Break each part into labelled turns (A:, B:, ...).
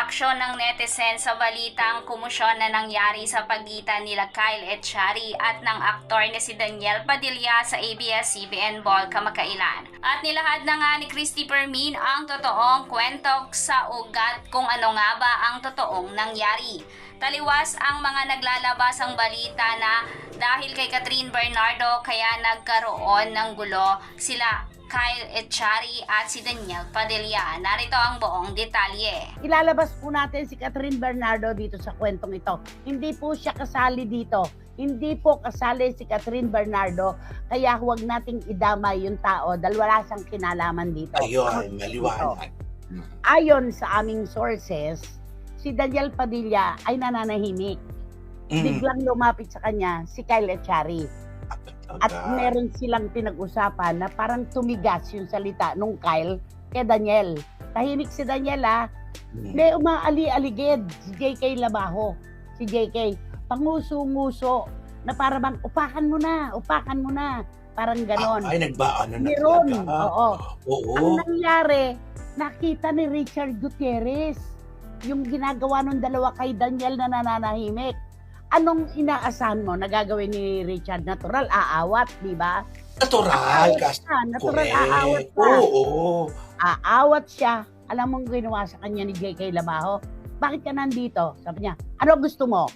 A: Reaksyon ng netizen sa balitang kumusyon na nangyari sa pagitan nila Kyle Echari at ng aktor na si Daniel Padilla sa ABS-CBN Ball kamakailan. At nilahad na nga ni Christy Permin ang totoong kwento sa ugat kung ano nga ba ang totoong nangyari. Taliwas ang mga naglalabas ang balita na dahil kay Catherine Bernardo kaya nagkaroon ng gulo sila Kyle Echari at si Daniel Padilla. Narito ang buong detalye.
B: Ilalabas po natin si Catherine Bernardo dito sa kwentong ito. Hindi po siya kasali dito. Hindi po kasali si Catherine Bernardo, kaya huwag nating idamay yung tao dahil wala siyang kinalaman dito.
C: Ayun, maliwanag.
B: Ayon sa aming sources, si Daniel Padilla ay nananahimik.
C: Mm.
B: Biglang lumapit sa kanya si Kyle Echari. At meron silang pinag-usapan na parang tumigas yung salita nung Kyle kay Daniel. Tahimik si Daniel ah.
C: Mm.
B: May umaali-aligid si JK Labaho. Si JK, panguso-nguso na para bang upakan mo na, upakan mo na. Parang ganon.
C: Ah, ay, nagbaano na
B: Meron.
C: talaga.
B: Oo.
C: Oo.
B: Ang nangyari, nakita ni Richard Gutierrez yung ginagawa ng dalawa kay Daniel na nananahimik. Anong inaasahan mo na gagawin ni Richard? Natural, aawat, di ba?
C: Natural.
B: Aawat siya, natural,
C: correct.
B: aawat siya.
C: Oo.
B: Aawat siya. Alam mong ginawa sa kanya ni JK Labaho? Bakit ka nandito? Sabi niya, ano gusto mo?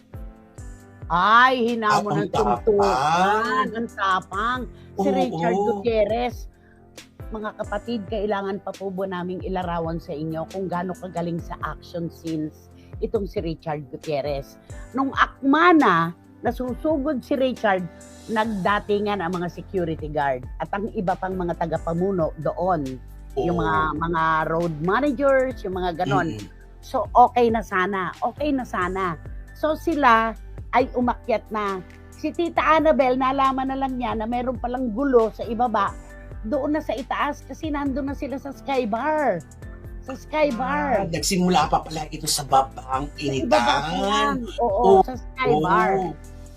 B: Ay, hinamon
C: Ang
B: ng tuntukan. Ang tapang. Si
C: Oo.
B: Richard Gutierrez. Mga kapatid, kailangan pa po ba naming ilarawan sa inyo kung gaano kagaling sa action scenes itong si Richard Gutierrez. Nung akma na, nasusugod si Richard, nagdatingan ang mga security guard at ang iba pang mga tagapamuno doon yung
C: Oo.
B: mga mga road managers, yung mga ganon.
C: Mm.
B: So okay na sana, okay na sana. So sila ay umakyat na. Si Tita Annabel, nalaman na lang niya na meron palang gulo sa ibaba. Doon na sa itaas kasi nandun na sila sa Sky Bar. Sa Sky
C: Ah, nagsimula pa pala ito sa
B: pa
C: initan.
B: yan. Oo,
C: Oo.
B: sa Sky Bar.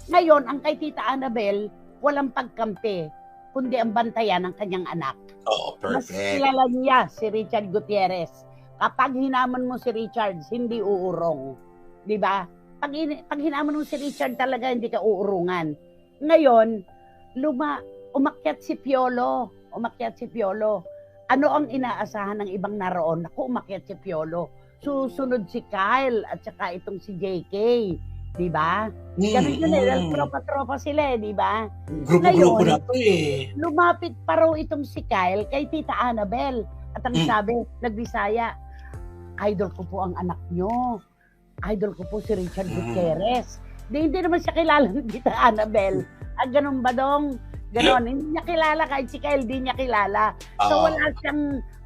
B: Ngayon, ang kay Tita Annabel, walang pagkampi, kundi ang bantayan ng kanyang anak.
C: Oo,
B: Mas
C: perfect.
B: kilala niya si Richard Gutierrez. Kapag hinamon mo si Richard, hindi uurong. Di ba? Pag, in- pag hinamon mo si Richard talaga, hindi ka uurungan. Ngayon, luma, umakyat si Piolo. Umakyat si Piolo. Ano ang inaasahan ng ibang naroon? Naku, umakyat si Piolo. Susunod si Kyle at saka itong si JK. Di ba? Ganun yun eh.
C: Mm.
B: Tropa-tropa sila eh, di ba?
C: Grupo-grupo na to eh.
B: lumapit pa raw itong si Kyle kay Tita Annabel. At ang
C: Mm.
B: sabi, nagbisaya, idol ko po ang anak nyo. Idol ko po si Richard
C: Mm.
B: Gutierrez. Di, hindi naman siya kilala ni Tita Annabel. Ah, ganun ba dong? Ganon. Hindi niya kilala kahit si Kyle, di niya kilala. So
C: Oo.
B: wala siyang,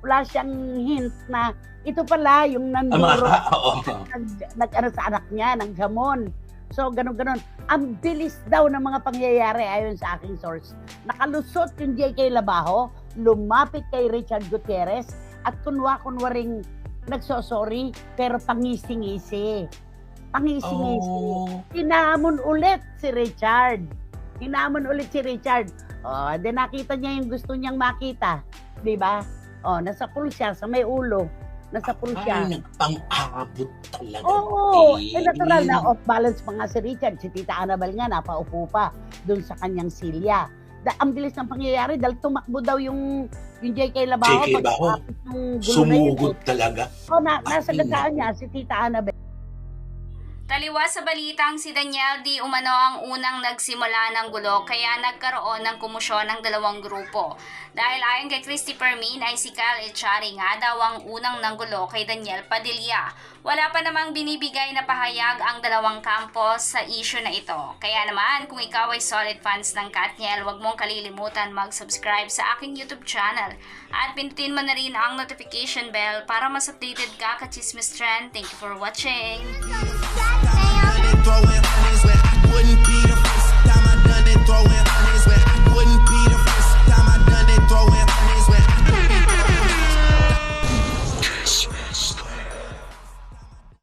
B: wala siyang hint na ito pala yung
C: Ang mga,
B: nanduro
C: oo.
B: nag, nag ano sa anak niya, ng gamon. So, ganun ganon Ang bilis daw ng mga pangyayari ayon sa aking source. Nakalusot yung JK Labaho, lumapit kay Richard Gutierrez, at kunwa-kunwaring nagsosorry, pero pangisi-ngisi. Pangisi-ngisi.
C: Oh.
B: Hinamon ulit si Richard. Hinamon ulit si Richard. Oh, then nakita niya yung gusto niyang makita. Di ba? Oh, nasa pool siya, sa may ulo. Nasa pool siya.
C: Ay, nagpang-abot talaga.
B: Oo,
C: eh.
B: eh, natural na off balance pa nga si Richard. Si Tita Annabel nga napaupo pa doon sa kanyang silya. Da, ang bilis ng pangyayari dahil tumakbo daw yung yung JK Labaho.
C: JK Labaho. Sumugod talaga.
B: Oh, na, nasa
C: Ay,
B: gasaan niya si Tita Annabel.
A: Taliwas sa balitang si Daniel di umano ang unang nagsimula ng gulo kaya nagkaroon ng kumusyon ng dalawang grupo. Dahil ayon kay Christy Permin ay si Kyle Echari nga daw ang unang nanggulo kay Daniel Padilla. Wala pa namang binibigay na pahayag ang dalawang kampo sa issue na ito. Kaya naman kung ikaw ay solid fans ng Katniel, huwag mong kalilimutan mag-subscribe sa aking YouTube channel at pindutin mo na rin ang notification bell para mas updated ka ka Chismis Trend. Thank you for watching!
D: Throwing hundreds when I wouldn't be